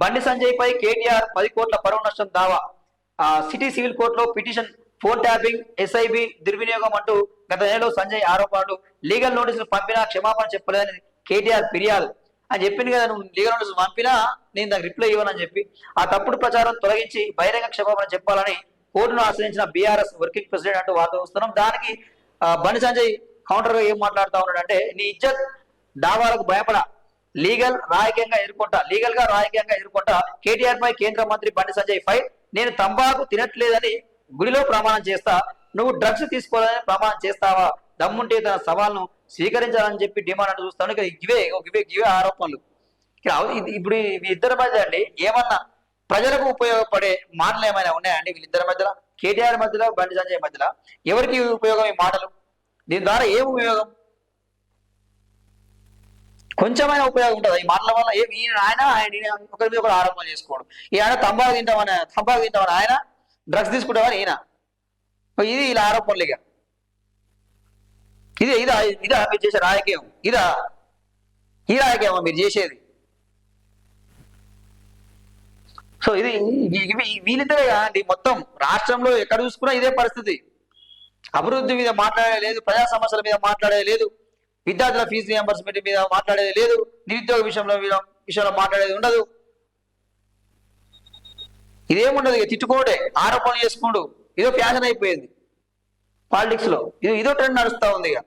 బండి సంజయ్ పై కేటీఆర్ పది కోట్ల పరువు నష్టం దావా. సిటీ సివిల్ కోర్టులో పిటిషన్ ఫోన్ ట్యాపింగ్ ఎస్ఐబి దుర్వినియోగం అంటూ గత నెలలో సంజయ్ ఆరోపణలు. లీగల్ నోటీసులు పంపినా క్షమాపణ చెప్పలేదని కేటీఆర్ ఫిర్యాదు. అని చెప్పింది కదా నువ్వు లీగల్ నోటీసులు పంపినా నేను దానికి రిప్లై ఇవ్వనని చెప్పి. ఆ తప్పుడు ప్రచారం తొలగించి బహిరంగ క్షమాపణ చెప్పాలని కోర్టును ఆశ్రయించిన బీఆర్ఎస్ వర్కింగ్ ప్రెసిడెంట్ అంటూ వార్త వస్తున్నాం దానికి బండి సంజయ్ కౌంటర్గా ఏం మాట్లాడుతా ఉన్నాడు అంటే నీ ఇజ్జత్ దావాలకు భయపడ. లీగల్ రాజకీయంగా ఎదుర్కొంటా లీగల్గా రాజకీయంగా ఎదుర్కొంటా కేటీఆర్ పై కేంద్ర మంత్రి బండి సంజయ్ పై నేను తంబాకు తినట్లేదని గుడిలో ప్రమాణం చేస్తా నువ్వు డ్రగ్స్ తీసుకోవాలని ప్రమాణం చేస్తావా? దమ్ముంటే తన సవాల్ను స్వీకరించాలని చెప్పి డిమాండ్ అంటూ చూస్తాను. ఇక ఇవే ఇవే ఇవే ఆరోపణలు. ఇక ఇది- ఇప్పుడు ఇద్దరి మధ్య అండి ఏమన్నా ప్రజలకు ఉపయోగపడే మాటలు ఏమైనా ఉన్నాయండి వీళ్ళిద్దరి మధ్యలో? కేటీఆర్ మధ్యలో బండి సంజయ్ మధ్యలో? ఎవరికి ఉపయోగం ఈ మాటలు? దీని ద్వారా ఏం ఉపయోగం? కొంచెమైనా ఉపయోగం ఉంటుంది. ఈ మాటల వల్ల ఏం ఆయన ఆయన ఒకరి మీద ఒకరు ఆరోపణ చేసుకోవడం ఈ ఆయన తంబాకు తింటామని తంబాకు తింటామని ఆయన డ్రగ్స్ తీసుకుంటామని ఈయన. ఇది ఇలా ఆరోపణలు ఇక. ఇది ఇదా ఇదా మీరు చేసే రాజకీయం. ఇదా ఈ రాజకీయమా మీరు చేసేది. సో ఇది ఇవి- ఇవి వీళ్ళిద్దరే కాదండి. మొత్తం రాష్ట్రంలో ఎక్కడ చూసుకున్నా ఇదే పరిస్థితి. అభివృద్ధి మీద మాట్లాడలేదు ప్రజా సమస్యల మీద మాట్లాడలేదు విద్యార్థుల ఫీజు రియంబర్స్మెంట్ మీద మాట్లాడేది లేదు. నిరుద్యోగ విషయంలో మీద- విషయంలో మాట్లాడేది ఉండదు. ఇదేముండదు ఇక తిట్టుకోడే ఆరోపణలు చేసుకోడు. ఇదో ఫ్యాషన్ అయిపోయింది. పాలిటిక్స్లో. ఇది ఇదో ట్రెండ్ నడుస్తూ ఉంది ఇక.